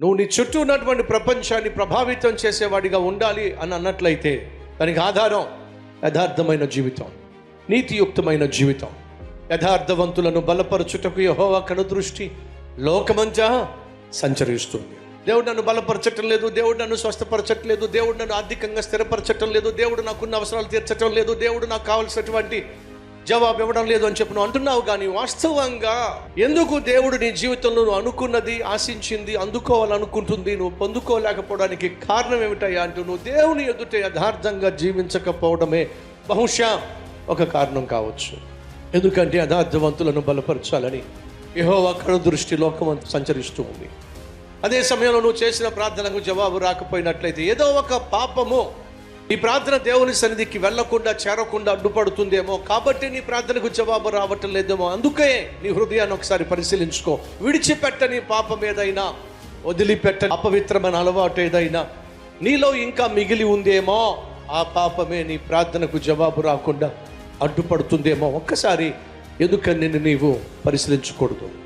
నువ్వు నీ చుట్టూ ఉన్నటువంటి ప్రపంచాన్ని ప్రభావితం చేసేవాడిగా ఉండాలి అని అన్నట్లయితే దానికి ఆధారం యథార్థమైన జీవితం నీతియుక్తమైన జీవితం. యథార్థవంతులను బలపరచుటకు ఎహోవాకను దృష్టి లోకమంతా సంచరిస్తుంది. దేవుడు నన్ను బలపరచటం లేదు దేవుడు నన్ను స్వస్థపరచట్లేదు దేవుడు నన్ను ఆర్థికంగా స్థిరపరచటం లేదు దేవుడు నాకున్న అవసరాలు తీర్చటం లేదు దేవుడు నాకు కావలసినటువంటి జవాబు ఇవ్వడం లేదు అని చెప్పి నువ్వు అంటున్నావు కానీ వాస్తవంగా ఎందుకు దేవుడు నీ జీవితంలో నువ్వు అనుకున్నది ఆశించింది అందుకోవాలనుకుంటుంది నువ్వు పొందుకోలేకపోవడానికి కారణం ఏమిటయ్యా అంటూ నువ్వు దేవుని ఎదుట యథార్థంగా జీవించకపోవడమే బహుశా ఒక కారణం కావచ్చు. ఎందుకంటే యథార్థవంతులను బలపరచాలని ఏహో అక్కడ దృష్టి లోకం సంచరిస్తూ ఉంది. అదే సమయంలో నువ్వు చేసిన ప్రార్థనకు జవాబు రాకపోయినట్లయితే ఏదో ఒక పాపము నీ ప్రార్థన దేవుని సన్నిధికి వెళ్ళకుండా చేరకుండా అడ్డుపడుతుందేమో. కాబట్టి నీ ప్రార్థనకు జవాబు రావటం లేదేమో. అందుకే నీ హృదయాన్ని ఒకసారి పరిశీలించుకో. విడిచిపెట్టని పాపం ఏదైనా వదిలిపెట్ట అపవిత్రమైన అలవాటు ఏదైనా నీలో ఇంకా మిగిలి ఉందేమో ఆ పాపమే నీ ప్రార్థనకు జవాబు రాకుండా అడ్డుపడుతుందేమో. ఒక్కసారి ఎందుకని నిన్ను నీవు పరిశీలించకూడదు?